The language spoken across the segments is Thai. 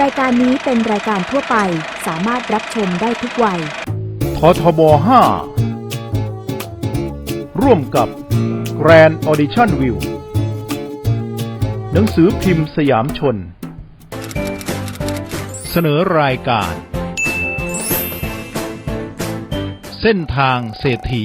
รายการนี้เป็นรายการทั่วไปสามารถรับชมได้ทุกวัย ททบ 5 ร่วมกับ Grand Audition View หนังสือพิมพ์สยามชน เสนอรายการ เส้นทางเศรษฐี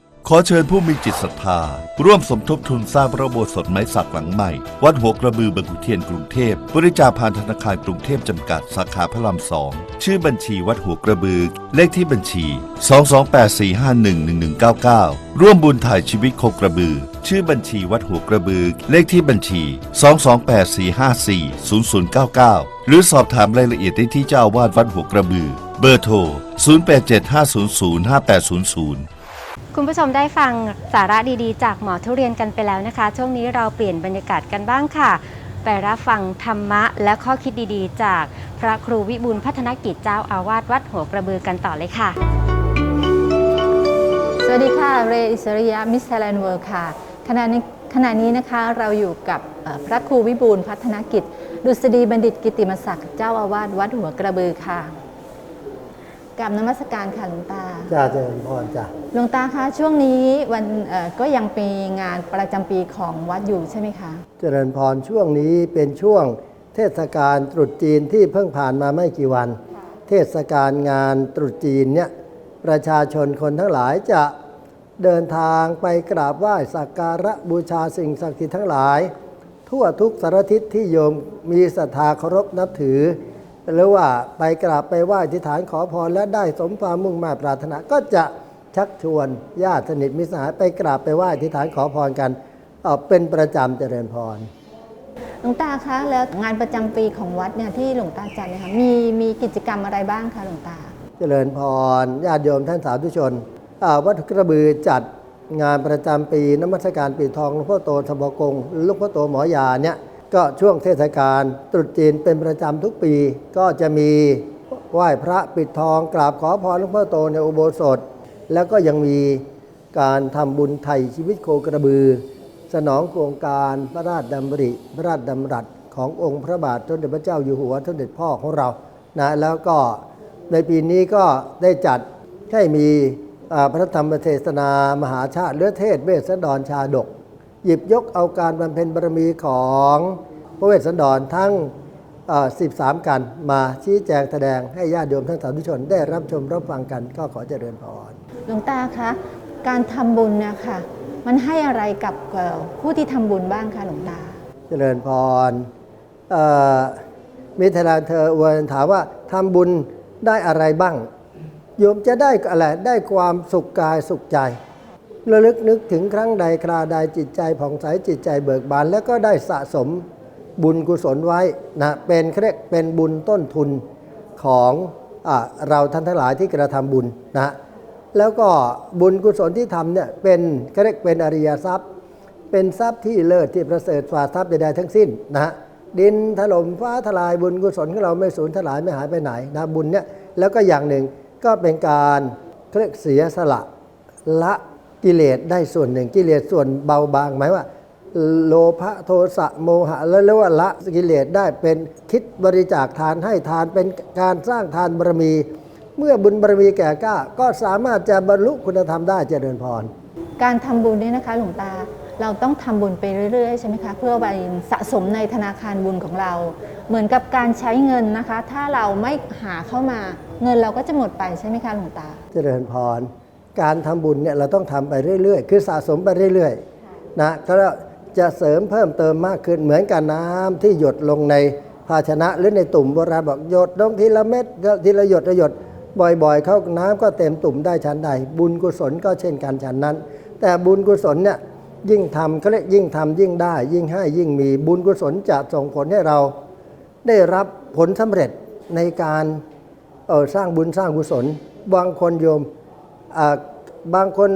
ขอเชิญผู้มีจิตศรัทธา ร่วมสมทบทุนสร้างพระโบสถ์ไม้สักหลังใหม่ วัดหัวกระบือบางขุนเทียนกรุงเทพบริจาคผ่านธนาคารกรุงเทพจำกัดสาขาพระรามสองชื่อบัญชีวัดหัวกระบือ เลขที่บัญชี 228451199 ร่วมบุญถ่ายชีวิตโคกระบือ ชื่อบัญชีวัดหัวกระบือ เลขที่บัญชี 22845400099 หรือสอบถามรายละเอียดได้ที่เจ้าอาวาสวัดหัวกระบือ เบอร์โทร 0875005800 คุณผู้ชมได้ฟังสาระดีๆ จากหมอทุเรียนกันไปแล้วนะคะ ช่วงนี้เราเปลี่ยนบรรยากาศกันบ้างค่ะ ไปรับฟังธรรมะและข้อคิดดีๆ จากพระครูวิบูลพัฒนกิจเจ้าอาวาสวัดหัวกระบือกันต่อเลยค่ะ สวัสดีค่ะ เรอิสริยะมิสไทยแลนเวิร์ค่ะขณะนี้ขณะนี้นะคะเราอยู่กับพระครูวิบูลพัฒนกิจ ดุษฎีบัณฑิตกิติมศักดิ์เจ้าอาวาสวัดหัวกระบือค่ะ กราบนมัสการค่ะหลวงตาจ้าเจริญพรจ้ะหลวงตาคะช่วงนี้วันเอ่อก็ยังมีงานประจำปีของวัดอยู่ใช่ไหมคะ เจริญพรช่วงนี้เป็นช่วงเทศกาลตรุษจีนที่เพิ่งผ่านมาไม่กี่วัน เทศกาลงานตรุษจีนเนี่ยประชาชนคนทั้งหลายจะเดินทางไปกราบไหว้สักการะบูชาสิ่งศักดิ์สิทธิ์ทั้งหลาย ทั่วทุกสารทิศที่โยมมีศรัทธาเคารพนับถือ หรือว่าไปกราบไปไหว้ที่ฐานขอพรและได้สมความมุ่งมา่ปรารถนาก็จะชักชวนญาติสนิทมิตรสหายไปกราบไปไหว้ที่ฐานขอพรกันเเป็นประจำเจริญพรหลวงตาคะแล้วงานประจำปีของวัดเนี่ยที่หลวงตาจัดเนี่ยคะมีมีกิจกรรมอะไรบ้างคะหลวงตา เจริญพรญาติโยมท่านสาธุชนวัดกระบือจัดงานประจำปีนมัสการปีทองหลวงพ่อโตธบกงหลวงพ่อโตหมอยาเนี่ย ก็ช่วงเทศกาลตรุษจีนเป็นประจำทุกปี ก็จะมีไหว้พระปิดทองกราบขอพรหลวงพ่อโตในอุโบสถ แล้วก็ยังมีการทำบุญไถ่ชีวิตโคกระบือ สนองโครงการพระราชดำริ พระราชดำรัสขององค์พระบาทสมเด็จพระเจ้าอยู่หัวสมเด็จพ่อของเรานะแล้วก็ในปีนี้ก็ได้จัดให้มีพระธรรมเทศนามหาชาติเลือเทศเวสสันดรชาดก หยิบยกเอาการบำเพ็ญบารมีของพระเวสสันดรทั้งเอ่อ13 กันมาชี้แจงแสดงให้ญาติโยมทั้งสาธุชนได้รับชมรับฟังกันก็ขอเจริญพรหลวงตาคะการทำบุญเนี่ยค่ะมันให้อะไรกับเอ่อผู้ที่ทำบุญบ้างคะหลวงตา เจริญพรเอ่อมิทรานเธออวนถามว่าทำบุญได้อะไรบ้างโยมจะได้อะไรได้ความสุขกายสุขใจ ระลึกนึกถึงครั้งใดคราใดจิตใจผ่องใสจิตใจเบิกบานแล้วก็ได้สะสมบุญกุศลไว้นะเป็นเครียกเป็นบุญต้นทุนของอเราท่านทั้งหลายที่กระทำบุญนะแล้วก็บุญกุศลที่ทำเนี่ยเป็นเขาเรียกเป็นอริยทรัพย์ เป็นทรัพย์ที่เลิศที่ประเสริฐฝ่าทรัพย์ใดๆทั้งสิ้นนะฮะดินถล่มฟ้าทลายบุญกุศลของเราไม่สูญทลายไม่หายไปไหนนะบุญเนี่ยแล้วก็อย่างหนึ่งก็เป็นการเขาเรียกเสียสละละ กิเลสได้ส่วนหนึ่งกิเลสส่วนเบาบางหมายว่า โลภะโทสะโมหะแล้วเรียกว่าละกิเลสได้เป็นคิดบริจาคทานให้ทานเป็นการสร้างทานบารมี เมื่อบุญบารมีแก่กล้า ก็สามารถจะบรรลุคุณธรรมได้เจริญพร การทำบุญเนี่ยนะคะหลวงตาเราต้องทำบุญไปเรื่อยๆใช่ไหมคะเพื่อไปสะสมในธนาคารบุญของเรา เหมือนกับการใช้เงินนะคะ ถ้าเราไม่หาเข้ามาเงินเราก็จะหมดไปใช่ไหมคะหลวงตา เจริญพร การทำบุญเนี่ยเราต้องทำไปเรื่อย ๆ คือสะสมไปเรื่อยๆนะก็จะเสริมเพิ่มเติมมากขึ้นเหมือนกับน้ำที่หยดลงในภาชนะหรือในตุ่มโบราณบอกหยดลงทีละเม็ดทีละหยดละหยดบ่อยๆ เข้าน้ำก็เต็มตุ่มได้ชั้นใด บุญกุศลก็เช่นกันชั้นนั้น แต่บุญกุศลเนี่ยยิ่งทำเขาเรียกยิ่งทำยิ่งได้ ยิ่งให้ยิ่งมีบุญกุศลจะส่งผลให้เรา ได้รับผลสำเร็จในการเอ่อสร้างบุญสร้างกุศลบางคนโยมอ่า บางคน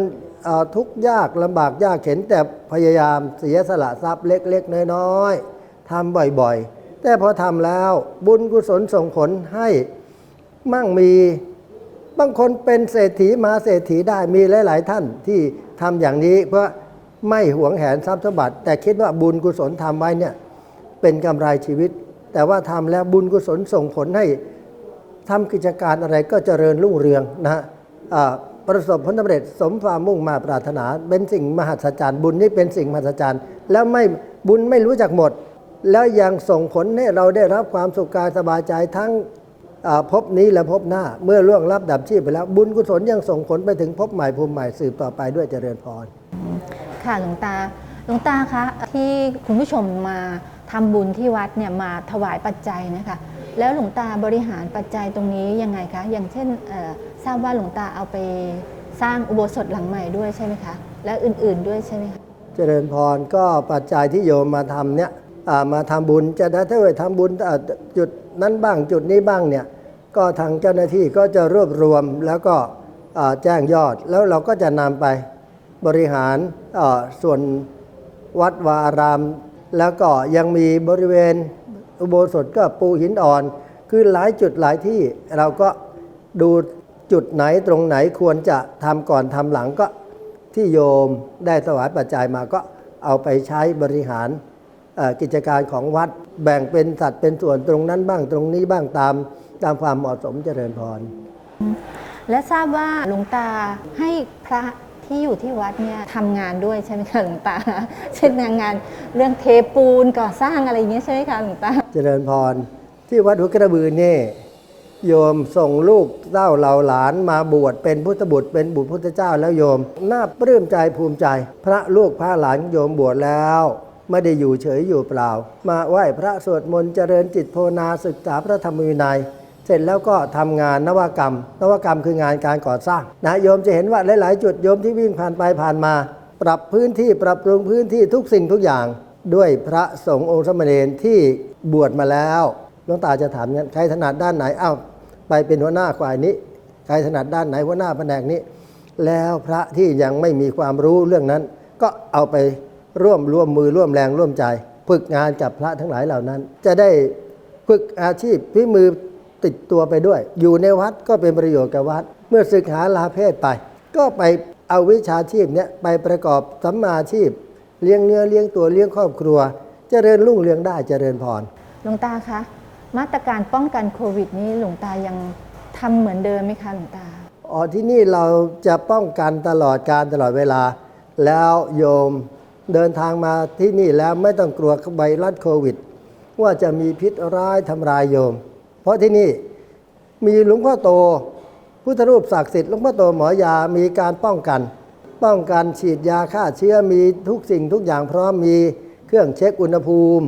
ทุกยากลำบากยากเข็นแต่พยายามเสียสละทรัพย์เล็ก ๆ น้อยๆทำบ่อยๆ แต่พอทำแล้วบุญกุศลส่งผลให้มั่งมีบางคนเป็นเศรษฐีมาเศรษฐีได้มีหลาย ๆ ท่านที่ทำอย่างนี้ เพราะไม่หวงแหนทรัพย์สมบัติ แต่คิดว่าบุญกุศลทำไว้เนี่ยเป็นกำไรชีวิต แต่ว่าทำแล้วบุญกุศลส่งผลให้ทำกิจการอะไรก็เจริญรุ่งเรืองนะฮะ ประสบผลสำเร็จสมความมุ่งมาปรารถนา เป็นสิ่งมหัศจรรย์บุญนี่เป็นสิ่งมหัศจรรย์แล้วไม่บุญไม่รู้จักหมด แล้วยังส่งผลให้เราได้รับความสุขกายสบายใจทั้งอ่าภพนี้และภพหน้าเมื่อล่วงลับดับชีพไปแล้ว บุญกุศลยังส่งผลไปถึงภพใหม่ภูมิใหม่สืบต่อไปด้วยเจริญพรค่ะหลวงตาหลวงตาคะที่คุณผู้ชมมาทำบุญที่วัดเนี่ยมาถวายปัจจัยนะคะ แล้วหลวงตาบริหารปัจจัยตรงนี้ยังไงคะ อย่างเช่นทราบว่าหลวงตาเอาไปสร้างอุโบสถหลังใหม่ด้วยใช่ไหมคะ และอื่นๆด้วยใช่ไหมคะ เจริญพรก็ปัจจัยที่โยมมาทำเนี่ยมาทำบุญจะได้ถ้าไปทำบุญจุดนั้นบ้างจุดนี้บ้างเนี่ยก็ทางเจ้าหน้าที่ก็จะรวบรวมแล้วก็แจ้งยอดแล้วเราก็จะนำไปบริหารส่วนวัดวาอาราม แล้วก็ยังมีบริเวณ อุโบสถก็ปูหินอ่อน คือหลายจุดหลายที่เราก็ดูจุดไหนตรงไหนควรจะทำก่อนทำหลังก็ที่โยมได้ถวายปัจจัยมาก็เอาไปใช้บริหารกิจการของวัดแบ่งเป็นสัดเป็นส่วนตรงนั้นบ้างตรงนี้บ้างตามตามความเหมาะสมเจริญพร และทราบว่าหลวงตาให้พระ ที่อยู่ที่วัดเนี่ยทำงานด้วยใช่ไหมคะหลวงตา เช่นงานเรื่องเทปูนก่อสร้างอะไรอย่างเงี้ยใช่ไหมคะหลวงตา เจริญพร ที่วัดหัวกระบือนี่ยโยมส่งลูกเต้าเหล่าหลานมาบวชเป็นพุทธบุตรเป็นบุตรพุทธเจ้าแล้วโยม น่าปลื้มใจภูมิใจ พระลูกพระหลานโยมบวชแล้วไม่ได้อยู่เฉยอยู่เปล่า มาไหว้พระสวดมนต์เจริญจิตภาวนาศึกษาพระธรรมวินัย เสร็จแล้วก็ทำงานนวกรรม นวกรรมคืองานการก่อสร้างนะโยมจะเห็นว่าหลาย ๆ จุดโยมที่วิ่งผ่านไปผ่านมา ปรับพื้นที่ปรับปรุงพื้นที่ทุกสิ่งทุกอย่าง ด้วยพระสงฆ์องค์สมณเณรที่บวชมาแล้วหลวงตาจะถามงั้นใครถนัดด้านไหนเอ้าไปเป็นหัวหน้าฝ่ายนี้ใครถนัดด้านไหนหัวหน้าแผนกนี้ แล้วพระที่ยังไม่มีความรู้เรื่องนั้น ก็เอาไปร่วมร่วมมือร่วมแรงร่วมใจ ฝึกงานกับพระทั้งหลายเหล่านั้น จะได้ฝึกอาชีพพิมือ ติดตัวไปด้วย อยู่ในวัดก็เป็นประโยชน์กับวัด เมื่อศึกหาลาเพศไป ก็ไปเอาวิชาชีพเนี้ยไปประกอบสัมมาชีพ เลี้ยงเนื้อเลี้ยงตัวเลี้ยงครอบครัวเจริญรุ่งเรืองได้เจริญพรหลวงตาคะมาตรการป้องกันโควิดนี้หลวงตายังทำเหมือนเดิมไหมคะหลวงตาอ๋อที่นี่เราจะป้องกันตลอดการตลอดเวลา แล้วโยมเดินทางมาที่นี่แล้วไม่ต้องกลัวไวรัสโควิด ว่าจะมีพิษร้ายทำลายโยม เพราะที่นี่มีหลวงพ่อโต พุทธรูปศักดิ์สิทธิ์หลวงพ่อโตหมอยามีการป้องกัน ป้องกันฉีดยาฆ่าเชื้อมีทุกสิ่งทุกอย่างพร้อมมีเครื่องเช็คอุณหภูมิ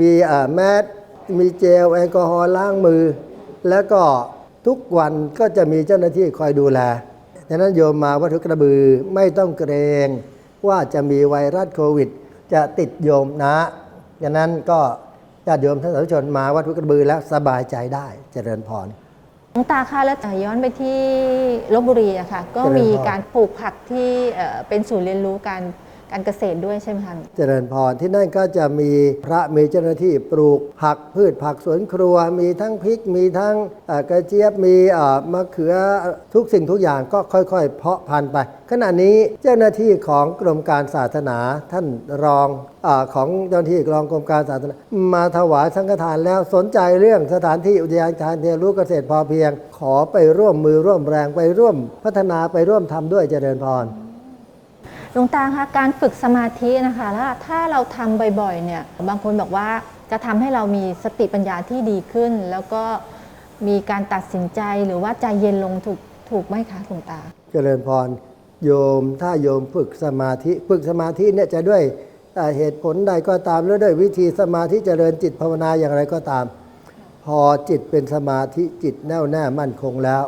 มีแมสมีเจลแอลกอฮอล์ล้างมือ แล้วก็ทุกวันก็จะมีเจ้าหน้าที่คอยดูแลดังนั้นโยมมาวัดทุกระบือไม่ต้องเกรงว่าจะมีไวรัสโควิด จะติดโยมนะดังนั้นก็ ญาติโยมท่านสาธุชนมาวัดทุกระบือแล้วสบายใจได้เจริญพร หลวงตาคะแล้วย้อนไปที่ลบบุรีอะค่ะก็เจริญพรมีการปลูกผักที่เอ่อเป็นศูนย์เรียนรู้การ การเกษตรด้วยใช่ไหมคะเจริญพรที่นั่นก็จะมีพระมีเจ้าหน้าที่ปลูกผักพืชผักสวนครัว มีทั้งพริกมีทั้งกระเจี๊ยบมีมะเขือทุกสิ่งทุกอย่างก็ค่อย ๆ เพาะพันธุ์ไป ขณะนี้เจ้าหน้าที่ของกรมการศาสนาท่านรองอของเจ้าหน้าที่รองกรมการศาสนา มาถวายสังฆทานแล้วสนใจเรื่องสถานที่อุทยานการเรียนรู้เกษตรพอเพียง ขอไปร่วมมือร่วมแรงไปร่วมพัฒนาไปร่วมทำด้วยเจริญพร หลวงตาคะการฝึกสมาธินะคะแล้วถ้าเราทำบ่อยๆเนี่ยบางคนบอกว่าจะทำให้เรามีสติปัญญาที่ดีขึ้น แล้วก็มีการตัดสินใจหรือว่าใจเย็นลงถูกถูกไหมคะหลวงตา เจริญพรโยมถ้าโยมฝึกสมาธิฝึกสมาธิเนี่ยจะด้วยเอ่อเหตุผลใดก็ตามแล้วด้วยวิธีสมาธิเจริญจิตภาวนาอย่างไรก็ตาม พอจิตเป็นสมาธิจิตแน่วแน่มั่นคงแล้ว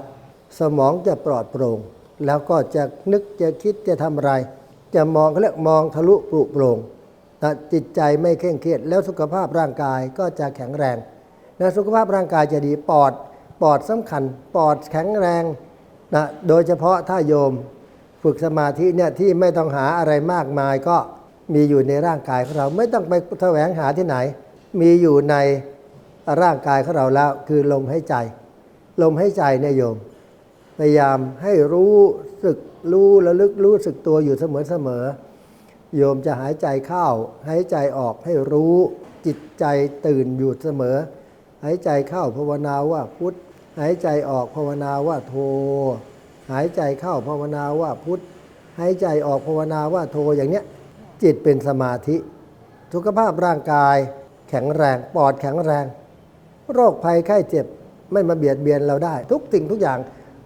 สมองจะปลอดโปร่ง แล้วก็จะนึกจะคิดจะทำอะไร จะมองเขาเรียกมองทะลุปลุโปร่งแต่จิตใจไม่เคร่งเครียด แล้วสุขภาพร่างกายก็จะแข็งแรงและสุขภาพร่างกายจะดีปอดปอดสำคัญ ปอดแข็งแรงนะโดยเฉพาะถ้าโยมฝึกสมาธิเนี่ยที่ไม่ต้องหาอะไรมากมายก็มีอยู่ในร่างกายของเราไม่ต้องไปแสวงหาที่ไหน มีอยู่ในร่างกายของเราแล้วคือลมหายใจ ลมหายใจเนี่ยโยม พยายามให้รู้สึกรู้ระลึกรู้สึกตัวอยู่เสมอเสมอโยมจะหายใจเข้าหายใจออกให้รู้จิตใจตื่นอยู่เสมอ หายใจเข้าภาวนาว่าพุทธหายใจออกภาวนาว่าโท หายใจเข้าภาวนาว่าพุทธหายใจออกภาวนาว่าโทอย่างเนี้ยจิตเป็นสมาธิ สุขภาพร่างกาย แข็งแรงปอดแข็งแรง โรคภัยไข้เจ็บไม่มาเบียดเบียนเราได้ ทุกสิ่งทุกอย่าง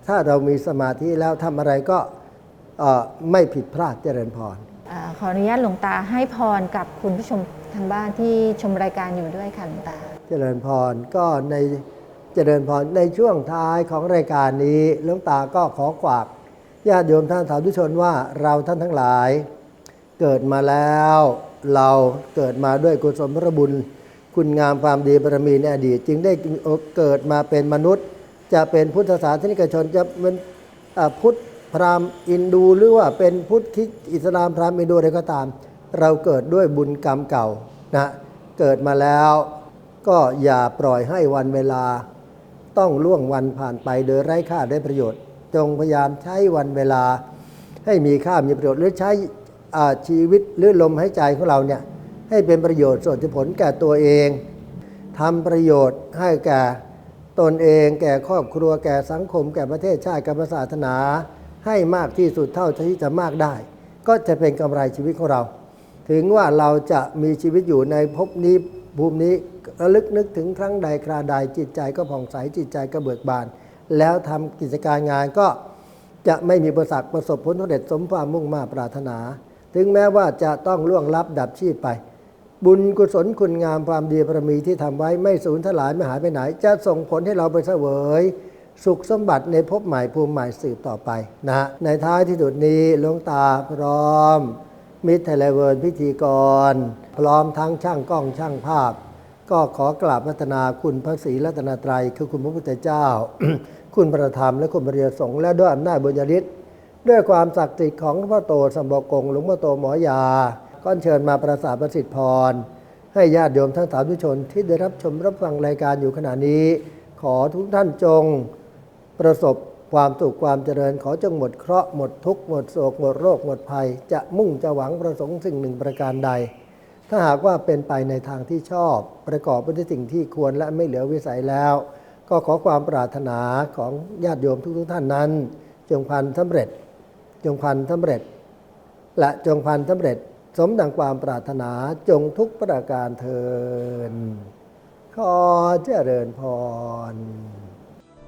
ถ้าเรามีสมาธิแล้วทำอะไรก็เอ่อไม่ผิดพลาดเจริญพรอาขออนุญาตหลวงตาให้พรกับคุณผู้ชมทางบ้านที่ชมรายการอยู่ด้วยค่ะหลวงตา เจริญพรก็ในเจริญพรในช่วงท้ายของรายการนี้หลวงตาก็ขอฝากญาติโยมท่านสาธุชนว่าเราท่านทั้งหลาย เกิดมาแล้ว เราเกิดมาด้วยกุศลพระบุญ คุณงามความดีบารมีในอดีต จึงได้เกิดมาเป็นมนุษย์ จะเป็นพุทธศาสนิกชนจะเป็นพุทธพราหมณ์อินดูหรือว่าเป็นพุทธคริสต์อิสลามพราหมณ์อินดูอะไรก็ตาม เราเกิดด้วยบุญกรรมเก่านะเกิดมาแล้วก็อย่าปล่อยให้วันเวลา ต้องล่วงวันผ่านไปโดยไร้ค่าได้ประโยชน์ จงพยายามใช้วันเวลาให้มีค่ามีประโยชน์ หรือใช้ชีวิตหรือลมหายใจของเราเนี่ยให้เป็นประโยชน์ส่วนผลแก่ตัวเองทำประโยชน์ให้แก่ ตนเองแก่ครอบครัวแก่สังคม แก่ประเทศชาติแก่ศาสนา ให้มากที่สุดเท่าที่จะมากได้ ก็จะเป็นกำไรชีวิตของเรา ถึงว่าเราจะมีชีวิตอยู่ในภพนี้ภูมินี้ระลึกนึกถึงครั้งใดคราใดจิตใจก็ผ่องใสจิตใจก็เบิกบาน แล้วทำกิจการงานก็จะไม่มีประสักประสบผลสำเร็จสมความมุ่งมา่ปรารถนา ถึงแม้ว่าจะต้องล่วงลับดับชีพไป บุญกุศลคุณงามความดีบารมีที่ทำไว้ไม่สูญทลายไม่หายไปไหน จะส่งผลให้เราไปเสวย สุขสมบัติในภพใหม่ภูมิใหม่สืบต่อไปนะฮะในท้ายที่สุดนี้หลวงตาพร้อม มิตรไทยแลเวิร์นพิธีกร พร้อมทั้งช่างกล้องช่างภาพ ก็ขอกราบพัฒนาคุณพระศรีรัตนตรัยคือคุณพระพุทธเจ้า คุณประธรรมและคุณบริยสงฆ์และด้วยอำนาจบุญญาฤทธิ์ด้วยความศักดิ์สิทธิ์ของพระโตสัมบกงหลวงพ่อโตหมอยา ก็เชิญมาประสาทประสิทธิพร ให้ญาติโยมทั้งสาธุชนที่ได้รับชมรับฟังรายการอยู่ขณะนี้ ขอทุกท่านจงประสบความสุขความเจริญ ขอจงหมดเคราะห์หมดทุกข์หมดโศกหมดโรคหมดภัย จะมุ่งจะหวังประสงค์สิ่งหนึ่งประการใด ถ้าหากว่าเป็นไปในทางที่ชอบ ประกอบไปด้วยสิ่งที่ควรและไม่เหลือวิสัยแล้ว ก็ขอความปรารถนาของญาติโยมทุกๆท่านนั้น จงพันสำเร็จ จงพันสำเร็จ และจงพันสำเร็จ สมดังความปรารถนาจงทุกประการเทินขอเจริญพร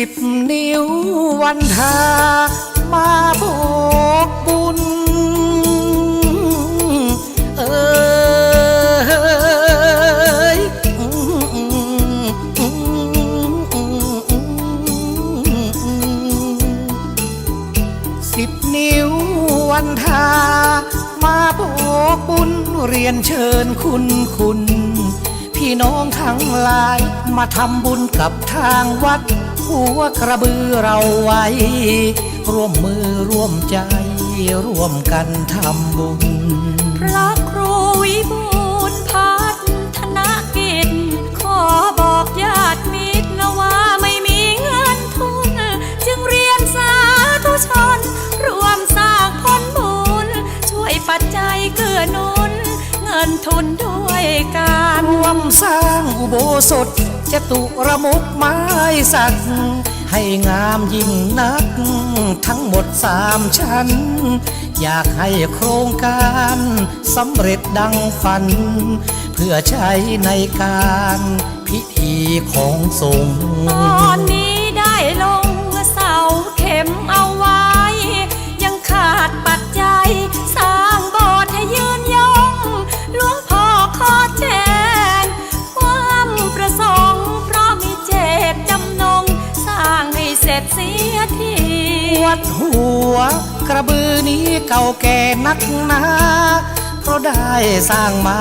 สิบนิ้ววันทามาโบกบุญ เอยสิบนิ้ววันทามาโบกบุญเรียนเชิญคุณคุณ พี่น้องทั้งหลาย มาทำบุญกับทางวัด หัวกระบือเราไว้ ร่วมมือร่วมใจ ร่วมกันทำบุญ พระครูวิบูลพัฒนกิจ ขอบอกญาติมิตรนะว่าไม่มีเงินทุน จึงเรียนสาธุชน ร่วมสร้างผลบุญ ช่วยปัจจัยเกื้อหนุน นทุนด้วยกันร่วมสร้างอุโบสถจตุระมุกไม้สัก ให้งามยิ่งนัก ทั้งหมดสามชั้น อยากให้โครงการสำเร็จดังฝัน เพื่อใช้ในการพิธีของสงฆ์ ดหัว กระบือนี้เก่าแก่นักหนาเพราะได้สร้างมา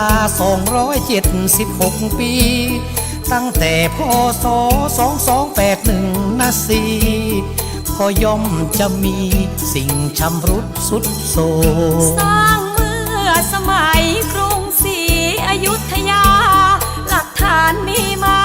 276 ปี ตั้งแต่พศ2281นะสีพอย่อมจะมีสิ่งชำรุดสุดโทรมสร้างเมื่อสมัยกรุงศรีอยุธยา หลักฐานมีมา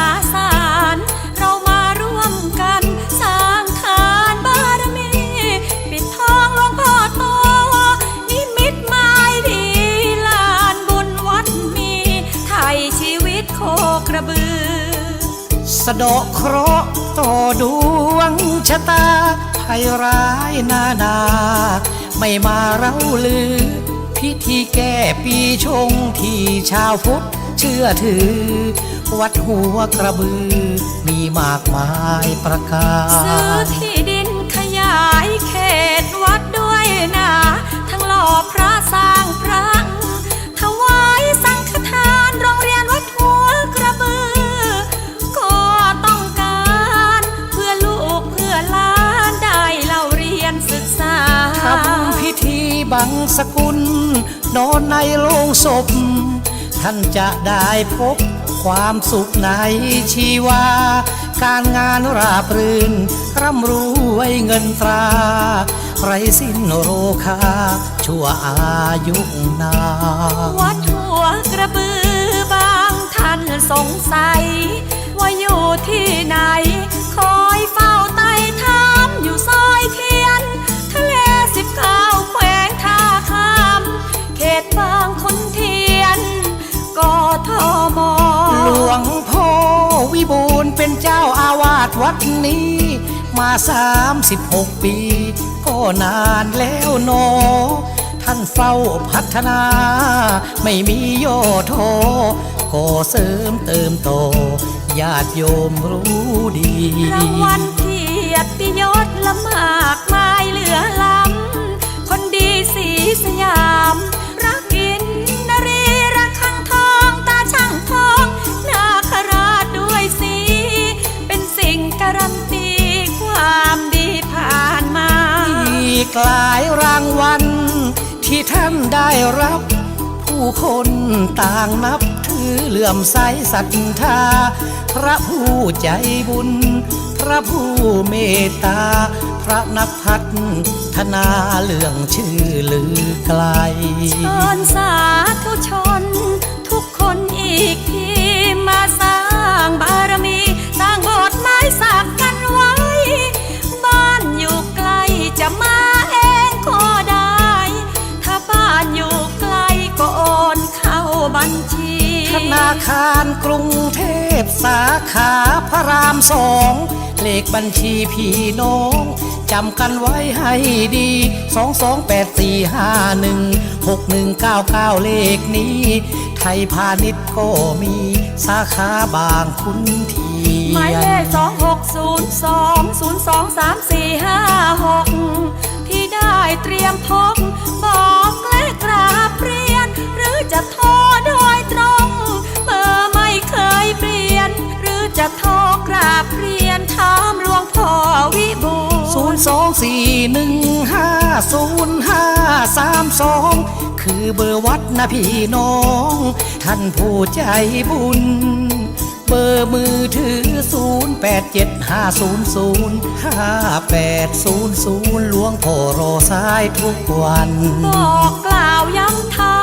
ศา สะดอกเคราะห์ต่อดวงชะตาภัยร้ายนานา ไม่มาเราลือ พิธีแก้ปีชงที่ชาวพุทธเชื่อถือ วัดหัวกระบือ มีมากมายประการ นอนในโลงศพ ท่านจะได้พบความสุขในชีวา การงานราบรื่น ร่ำรวยเงินตรา ไรสิ้นโรคา ชั่วอายุนานวัดหัวกระบือบางท่านสงสัย ว่าอยู่ที่ไหน เป็นเจ้าอาวาสวัดนี้ มาสามสิบหกปี ก็นานแล้วหนอท่านเฝ้าพัฒนา ไม่มีโยโทก็เสริมเติมโต ญาติโยมรู้ดีรางวัลเกียรติยศละมากมายเหลือล้ำ กหลายรางวัลที่ท่านได้รับ ผู้คนต่างนับถือเหลื่อมใสศรัทธา พระผู้ใจบุญ พระผู้เมตตา พระนักพัฒนาเรื่องชื่อลือไกลเชิญสาธุชน ทุกคนอีกทีมาสร้างบ คารกรุงเทพสาขาพระรามสองเลขบัญชีพี่น้องจำกันไว้ให้ดี 2284516199 เลขนี้ ไทยพาณิชย์ก็มีสาขาบางคุณทีหมายเลขสองหกศูนย์สองศูนย์สองสามสี่ห้าหกที่ได้เตรียมพบบอกามสอง คือเบอร์วัดนะพี่น้อง ท่านผู้ใจบุญ เบอร์มือถือ 0 8 7 5 0 0 5 8 0 0หลวงพ่อรอสายทุกวัน บอกกล่าวย้ำทา